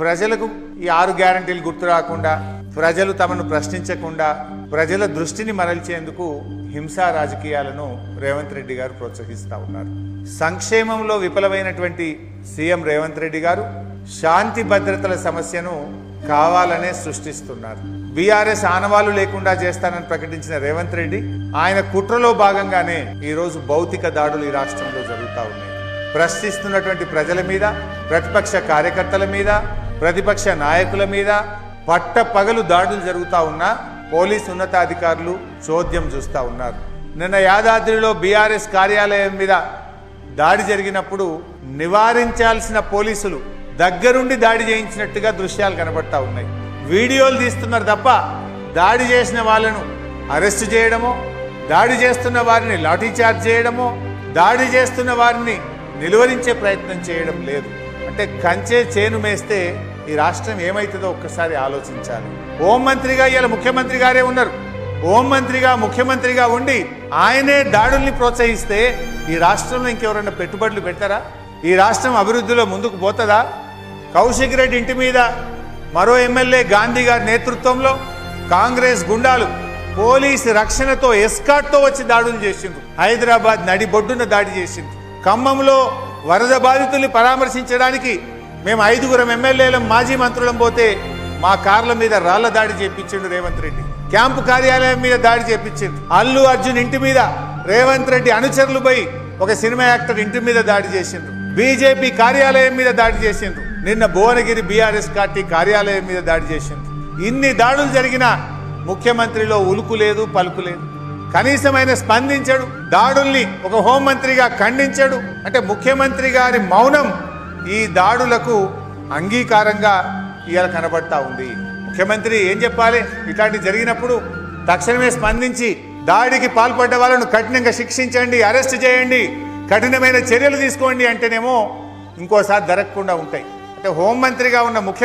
ప్రజలకు ఈ ఆరు గ్యారంటీలు గుర్తు రాకుండా ప్రజలు తమను ప్రశ్నించకుండా ప్రజల దృష్టిని మరల్చేందుకు హింసా రాజకీయాలను రేవంత్ రెడ్డి గారు ప్రోత్సహిస్తా ఉన్నారు. సంక్షేమంలో విఫలమైనటువంటి సీఎం రేవంత్ రెడ్డి గారు శాంతి భద్రతల సమస్యను కావాలనే సృష్టిస్తున్నారు. బీఆర్ఎస్ ఆనవాళ్ళు లేకుండా చేస్తానని ప్రకటించిన రేవంత్ రెడ్డి ఆయన కుట్రలో భాగంగానే ఈరోజు భౌతిక దాడులు ఈ రాష్ట్రంలో జరుగుతూ ఉన్నాయి. ప్రశ్నిస్తున్నటువంటి ప్రజల మీద ప్రతిపక్ష కార్యకర్తల మీద ప్రతిపక్ష నాయకుల మీద పట్ట పగలు దాడులు జరుగుతూ ఉన్నా పోలీస్ ఉన్నతాధికారులు చోద్యం చూస్తూ ఉన్నారు. నిన్న యాదాద్రిలో బీఆర్ఎస్ కార్యాలయం మీద దాడి జరిగినప్పుడు నివారించాల్సిన పోలీసులు దగ్గరుండి దాడి చేయించినట్టుగా దృశ్యాలు కనబడతా ఉన్నాయి. వీడియోలు తీస్తున్నారు తప్ప దాడి చేసిన వాళ్ళను అరెస్ట్ చేయడమో దాడి చేస్తున్న వారిని లాఠీచార్జ్ చేయడమో దాడి చేస్తున్న వారిని నిలువరించే ప్రయత్నం చేయడం లేదు. అంటే కంచే చేను మేస్తే ఈ రాష్ట్రం ఏమవుతుందో ఒక్కసారి ఆలోచించాలి. హోం మంత్రిగా ఇలా ముఖ్యమంత్రి గారే ఉన్నారు. హోం మంత్రిగా ముఖ్యమంత్రిగా ఉండి ఆయనే దాడుల్ని ప్రోత్సహిస్తే ఈ రాష్ట్రంలో ఇంకెవరైనా పెట్టుబడులు పెట్టారా ఈ రాష్ట్రం అభివృద్ధిలో ముందుకు పోతుందా? కౌశిక్ రెడ్డి ఇంటి మీద మరో ఎమ్మెల్యే గాంధీ గారి నేతృత్వంలో కాంగ్రెస్ గుండాలు పోలీసు రక్షణతో ఎస్కాట్తో వచ్చి దాడులు చేసిండ్రు. హైదరాబాద్ నడిబొడ్డున దాడి చేసిండ్రు. ఖమ్మంలో వరద బాధితుల్ని పరామర్శించడానికి మేము ఐదుగురం ఎమ్మెల్యేలం మాజీ మంత్రులం పోతే మా కార్ల మీద రాళ్ళ దాడి చేపించిండు రేవంత్ రెడ్డి. క్యాంపు కార్యాలయం మీద దాడి చేపించిండు. అల్లు అర్జున్ ఇంటి మీద రేవంత్ రెడ్డి అనుచరులు పోయి ఒక సినిమా యాక్టర్ ఇంటి మీద దాడి చేసిండ్రు బీజేపీ కార్యాలయం మీద దాడి చేసిండ్రు నిన్న భువనగిరి బీఆర్ఎస్ పార్టీ కార్యాలయం మీద దాడి చేసిండ్రు ఇన్ని దాడులు జరిగినా ముఖ్యమంత్రిలో ఉలుకు లేదు పలుకు లేదు. కనీసం ఆయన స్పందించాడు. దాడుల్ని ఒక హోంమంత్రిగా ఖండించాడు. అంటే ముఖ్యమంత్రి గారి మౌనం ఈ దాడులకు అంగీకారంగా ఇవాళ కనబడతా ఉంది. ముఖ్యమంత్రి ఏం చెప్పాలి? ఇట్లాంటి జరిగినప్పుడు తక్షణమే స్పందించి దాడికి పాల్పడ్డ వాళ్ళను కఠినంగా శిక్షించండి అరెస్ట్ చేయండి కఠినమైన చర్యలు తీసుకోండి అంటేనేమో ఇంకోసారి జరగకుండా ఉంటాయి. అంటే హోంమంత్రిగా ఉన్న ముఖ్య